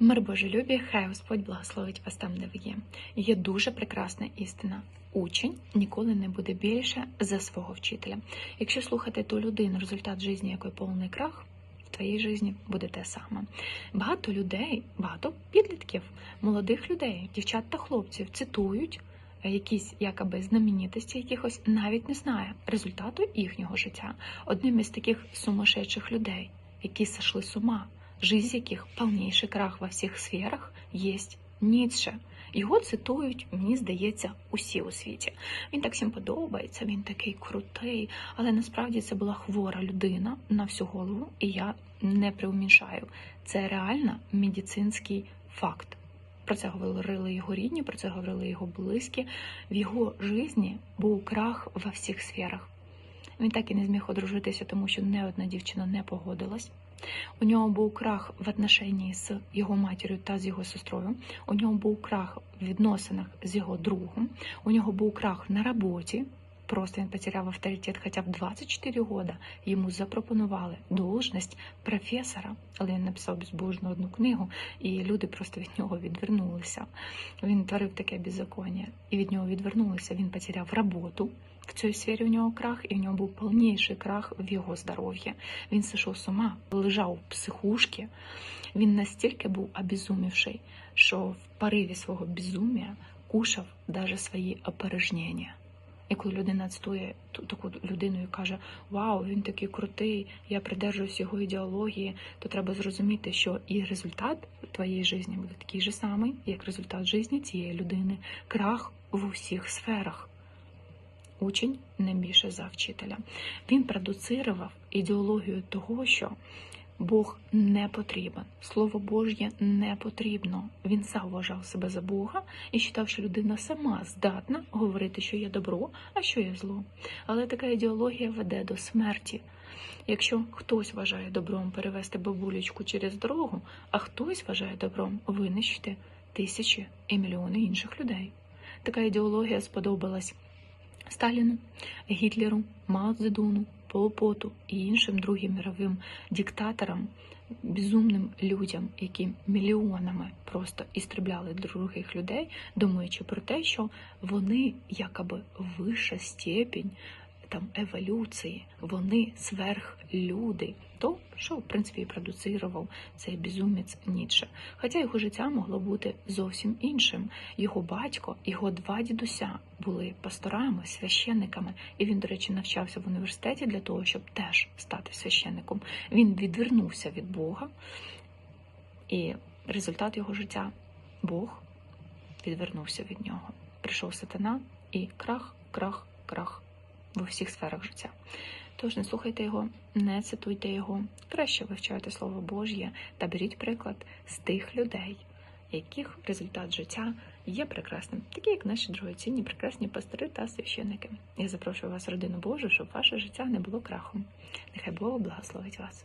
Мир Божий любі, хай Господь благословить вас там, де ви є. Є дуже прекрасна істина. Учень ніколи не буде більше за свого вчителя. Якщо слухати ту людину, результат житті якої повний крах, в твоїй житті буде те саме. Багато людей, багато підлітків, молодих людей, дівчат та хлопців цитують е, якісь якоби знаменитості, якихось навіть не знає результату їхнього життя. Одним із таких сумасшедших людей, які сошли з ума, жизнь яких повніший крах во всіх сферах, є Ніцше. Його цитують, мені здається, усі у світі. Він так всім подобається, він такий крутий, але насправді це була хвора людина на всю голову, і я не преумішаю. Це реально медицинський факт. Про це говорили його рідні, про це говорили його близькі. В його житті був крах во всіх сферах. Він так і не зміг одружитися, тому що не одна дівчина не погодилась. У нього був крах в отношенні з його матір'ю та з його сестрою. У нього був крах в відносинах з його другом. У нього був крах на роботі. Просто він потеряв авторитет, хоча в 24 года йому запропонували должність професора, але він написав безбожну одну книгу, і люди просто від нього відвернулися. Він творив таке беззаконня, і від нього відвернулися. Він потеряв роботу. В цій сфері у нього крах, і в нього був повніший крах в його здоров'ї. Він сошов з ума, лежав в психушці. Він настільки був обезумівший, що в пориві свого безумія кушав навіть свої опорожнення. І коли людина цитує таку людину і каже: Вау, він такий крутий, я придержуюсь його ідеології, то треба зрозуміти, що і результат твоєї житті буде такий же самий, як результат житті цієї людини. Крах в усіх сферах. Учень не більше за вчителя. Він продуцирував ідеологію того, що Бог не потрібен, Слово Божє не потрібно. Він сам вважав себе за Бога і вважав, що людина сама здатна говорити, що є добро, а що є зло. Але така ідеологія веде до смерті. Якщо хтось вважає добром перевести бабулечку через дорогу, а хтось вважає добром винищити тисячі і мільйони інших людей. Така ідеологія сподобалась Сталіну, Гітлеру, Мао Цзедуну, Полпоту і іншим другим мировим диктаторам, безумним людям, які мільйонами просто істребляли других людей, думаючи про те, що вони якоби вища степінь там еволюції, вони сверхлюди. То, що в принципі і продуцирував цей безумець Ніцше. Хоча його життя могло бути зовсім іншим. Його батько, його два дідуся були пасторами, священниками, і він, до речі, навчався в університеті для того, щоб теж стати священником. Він відвернувся від Бога, і результат його життя Бог відвернувся від нього. Прийшов сатана і крах, крах, крах в усіх сферах життя. Тож не слухайте його, не цитуйте його, краще вивчайте Слово Божє та беріть приклад з тих людей, яких результат життя є прекрасним, такі як наші дорогоцінні, прекрасні пастори та священники. Я запрошую вас, родину Божу, щоб ваше життя не було крахом. Нехай Бог благословить вас.